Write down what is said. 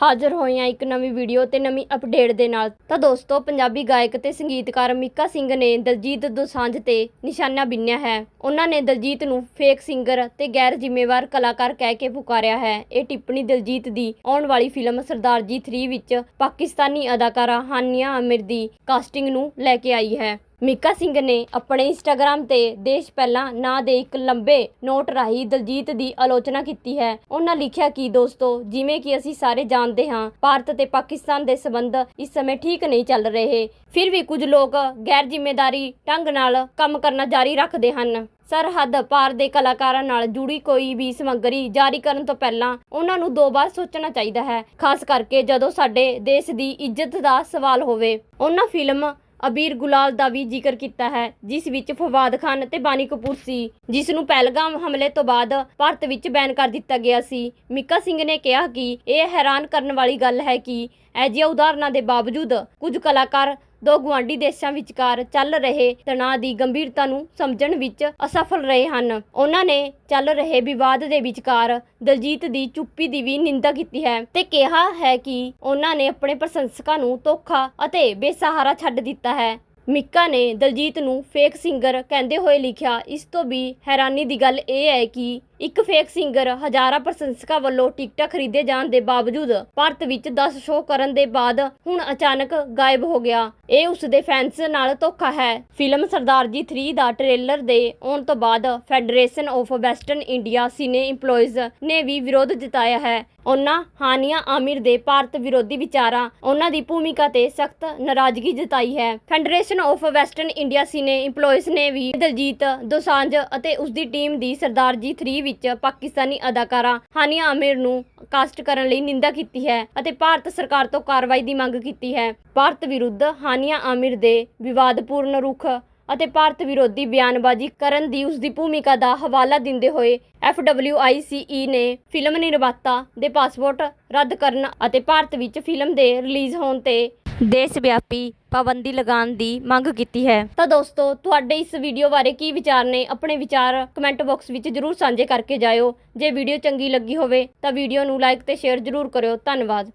ਹਾਜ਼ਰ ਹੋਈਆਂ ਇੱਕ ਨਵੀਂ ਵੀਡੀਓ ਤੇ ਨਵੀਂ ਅਪਡੇਟ ਦੇ ਨਾਲ। ਤਾਂ ਦੋਸਤੋ, ਪੰਜਾਬੀ ਗਾਇਕ ਤੇ ਸੰਗੀਤਕਾਰ ਮੀਕਾ ਸਿੰਘ ਨੇ ਦਲਜੀਤ ਦੋਸਾਂਝ ਤੇ ਨਿਸ਼ਾਨਾ ਬਿੰਨਿਆ ਹੈ। ਉਹਨਾਂ ਨੇ ਦਲਜੀਤ ਨੂੰ ਫੇਕ ਸਿੰਗਰ ਤੇ ਗੈਰ ਜ਼ਿੰਮੇਵਾਰ ਕਲਾਕਾਰ ਕਹਿ ਕੇ ਪੁਕਾਰਿਆ ਹੈ। ਇਹ ਟਿੱਪਣੀ ਦਲਜੀਤ ਦੀ ਆਉਣ ਵਾਲੀ ਫਿਲਮ ਸਰਦਾਰ ਜੀ 3 ਵਿੱਚ ਪਾਕਿਸਤਾਨੀ ਅਦਾਕਾਰਾ ਹਾਨੀਆ ਅਮਿਰ ਦੀ ਕਾਸਟਿੰਗ ਨੂੰ ਲੈ ਕੇ ਆਈ ਹੈ। ਮੀਕਾ ਸਿੰਘ ਨੇ ਆਪਣੇ ਇੰਸਟਾਗ੍ਰam ਤੇ ਦੇਸ਼ ਪਹਿਲਾਂ ਨਾਂ ਦੇ ਇੱਕ ਲੰਬੇ ਨੋਟ ਰਾਹੀਂ ਦਲਜੀਤ ਦੀ ਆਲੋਚਨਾ ਕੀਤੀ ਹੈ। ਉਹਨਾਂ ਲਿਖਿਆ ਕਿ, ਦੋਸਤੋ, ਜਿਵੇਂ ਕਿ ਅਸੀਂ ਸਾਰੇ ਜਾਣਦੇ ਹਾਂ, ਭਾਰਤ ਤੇ ਪਾਕਿਸਤਾਨ ਦੇ ਸਬੰਧ ਇਸ ਸਮੇਂ ਠੀਕ ਨਹੀਂ ਚੱਲ ਰਹੇ। ਫਿਰ ਵੀ ਕੁਝ ਲੋਕ ਗੈਰ ਜ਼ਿੰਮੇਦਾਰੀ ਢੰਗ ਨਾਲ ਕੰਮ ਕਰਨਾ ਜਾਰੀ ਰੱਖਦੇ ਹਨ। ਸਰਹੱਦ ਪਾਰ ਦੇ ਕਲਾਕਾਰਾਂ ਨਾਲ ਜੁੜੀ ਕੋਈ ਵੀ ਸਮੱਗਰੀ ਜਾਰੀ ਕਰਨ ਤੋਂ ਪਹਿਲਾਂ ਉਹਨਾਂ ਨੂੰ ਦੋ ਵਾਰ ਸੋਚਣਾ ਚਾਹੀਦਾ ਹੈ। ਖਾਸ ਕਰਕੇ ਜਦੋਂ ਸਾਡੇ ਦੇਸ਼ ਦੀ ਇੱਜ਼ਤ ਦਾ ਸਵਾਲ ਹੋਵੇ। ਉਹਨਾਂ ਫਿਲਮ ਅਬੀਰ ਗੁਲਾਲ ਦਾ ਵੀ ਜ਼ਿਕਰ ਕੀਤਾ ਹੈ, ਜਿਸ ਵਿੱਚ ਫਵਾਦ ਖਾਨ ਅਤੇ ਬਾਨੀ ਕਪੂਰ ਸੀ ਜਿਸ ਨੂੰ ਪਹਿਲਗਾਮ ਹਮਲੇ ਤੋਂ ਬਾਅਦ ਭਾਰਤ ਵਿੱਚ ਬੈਨ ਕਰ ਦਿੱਤਾ ਗਿਆ ਸੀ। ਮਿੱਕਾ ਸਿੰਘ ਨੇ ਕਿਹਾ ਕਿ ਇਹ ਹੈਰਾਨ ਕਰਨ ਵਾਲੀ ਗੱਲ ਹੈ ਕਿ ਅਜਿਹੀਆਂ ਉਦਾਹਰਨਾਂ ਦੇ ਬਾਵਜੂਦ ਕੁਝ ਕਲਾਕਾਰ ਦੋ ਗੁਆਂਢੀ ਦੇਸ਼ਾਂ ਵਿਚਕਾਰ ਚੱਲ ਰਹੇ ਤਣਾਅ ਦੀ ਗੰਭੀਰਤਾ ਨੂੰ ਸਮਝਣ ਵਿੱਚ ਅਸਫਲ ਰਹੇ ਹਨ। ਉਹਨਾਂ ਨੇ ਚੱਲ ਰਹੇ ਵਿਵਾਦ ਦੇ ਵਿਚਕਾਰ ਦਲਜੀਤ ਦੀ ਚੁੱਪੀ ਦੀ ਵੀ ਨਿੰਦਾ ਕੀਤੀ ਹੈ ਤੇ ਕਿਹਾ ਹੈ ਕਿ ਉਹਨਾਂ ਨੇ ਆਪਣੇ ਪ੍ਰਸ਼ੰਸਕਾਂ ਨੂੰ ਧੋਖਾ ਅਤੇ ਬੇਸਹਾਰਾ ਛੱਡ ਦਿੱਤਾ ਹੈ। ਮਿੱਕਾ ਨੇ ਦਲਜੀਤ ਨੂੰ ਫੇਕ ਸਿੰਗਰ ਕਹਿੰਦੇ ਹੋਏ ਲਿਖਿਆ। ਇਸ ਤੋਂ ਵੀ ਹੈਰਾਨੀ ਦੀ ਗੱਲ ਇਹ ਹੈ ਕਿ ਇੱਕ ਫੇਕ ਸਿੰਗਰ ਹਜ਼ਾਰਾਂ ਪ੍ਰਸ਼ੰਸਕਾਂ ਵੱਲੋਂ ਟਿਕਟਾਂ ਖਰੀਦੇ ਜਾਣ ਦੇ ਬਾਵਜੂਦ ਭਾਰਤ ਵਿੱਚ 10 ਸ਼ੋਅ ਕਰਨ ਦੇ ਬਾਅਦ ਹੁਣ ਅਚਾਨਕ ਗਾਇਬ ਹੋ ਗਿਆ। ਇਹ ਉਸ ਦੇ ਫੈਨਸ ਨਾਲ ਧੋਖਾ ਹੈ। ਫਿਲਮ ਸਰਦਾਰ ਜੀ 3 ਦਾ ਟ੍ਰੇਲਰ ਦੇ ਆਉਣ ਤੋਂ ਬਾਅਦ federation of western India cine EMPLOYEES ਨੇ ਵੀ ਵਿਰੋਧ ਜਤਾਇਆ ਹੈ। ਉਹਨਾਂ ਹਾਨੀਆ ਆਮਿਰ ਦੇ ਭਾਰਤ ਵਿਰੋਧੀ ਵਿਚਾਰਾਂ, ਉਹਨਾਂ ਦੀ ਭੂਮਿਕਾ ਤੇ ਸਖਤ ਨਾਰਾਜ਼ਗੀ ਜਤਾਈ ਹੈ। Federation of western India cine EMPLOYEES ਨੇ ਵੀ ਦਲਜੀਤ ਦੋਸਾਂਝ ਅਤੇ ਉਸ ਦੀ ਟੀਮ ਦੀ ਸਰਦਾਰ ਜੀ 3 ਵਿੱਚ ਪਾਕਿਸਤਾਨੀ ਅਦਾਕਾਰਾ ਹਾਨੀਆ ਆਮਿਰ ਨੂੰ ਕਾਸਟ ਕਰਨ ਲਈ ਨਿੰਦਾ ਕੀਤੀ ਹੈ ਅਤੇ ਭਾਰਤ ਸਰਕਾਰ ਤੋਂ ਕਾਰਵਾਈ ਦੀ ਮੰਗ ਕੀਤੀ ਹੈ। ਭਾਰਤ ਵਿਰੁੱਧ ਹਾਨੀਆ ਆਮਿਰ ਦੇ ਵਿਵਾਦਪੂਰਨ ਰੁਖ ਅਤੇ ਭਾਰਤ ਵਿਰੋਧੀ ਬਿਆਨਬਾਜ਼ੀ ਕਰਨ ਦੀ ਉਸ ਦੀ ਭੂਮਿਕਾ ਦਾ ਹਵਾਲਾ ਦਿੰਦੇ ਹੋਏ FWICE ਨੇ ਫਿਲਮ ਨਿਰਮਾਤਾ ਦੇ ਪਾਸਪੋਰਟ ਰੱਦ ਕਰਨ ਅਤੇ ਭਾਰਤ ਵਿੱਚ ਫਿਲਮ ਦੇ ਰਿਲੀਜ਼ ਹੋਣ ਤੇ ਦੇਸ਼ ਵਿਆਪੀ ਪਾਬੰਦੀ ਲਗਾਉਣ ਦੀ ਮੰਗ ਕੀਤੀ ਹੈ। ਤਾਂ ਦੋਸਤੋ, ਤੁਹਾਡੇ ਇਸ ਵੀਡੀਓ ਬਾਰੇ ਕੀ ਵਿਚਾਰ ਨੇ? ਆਪਣੇ ਵਿਚਾਰ ਕਮੈਂਟ ਬਾਕਸ ਵਿੱਚ ਜਰੂਰ ਸਾਂਝੇ ਕਰਕੇ ਜਾਇਓ। ਜੇ ਵੀਡੀਓ ਚੰਗੀ ਲੱਗੀ ਹੋਵੇ ਤਾਂ ਵੀਡੀਓ ਨੂੰ ਲਾਈਕ ਤੇ ਸ਼ੇਅਰ ਜਰੂਰ ਕਰਿਓ। ਧੰਨਵਾਦ।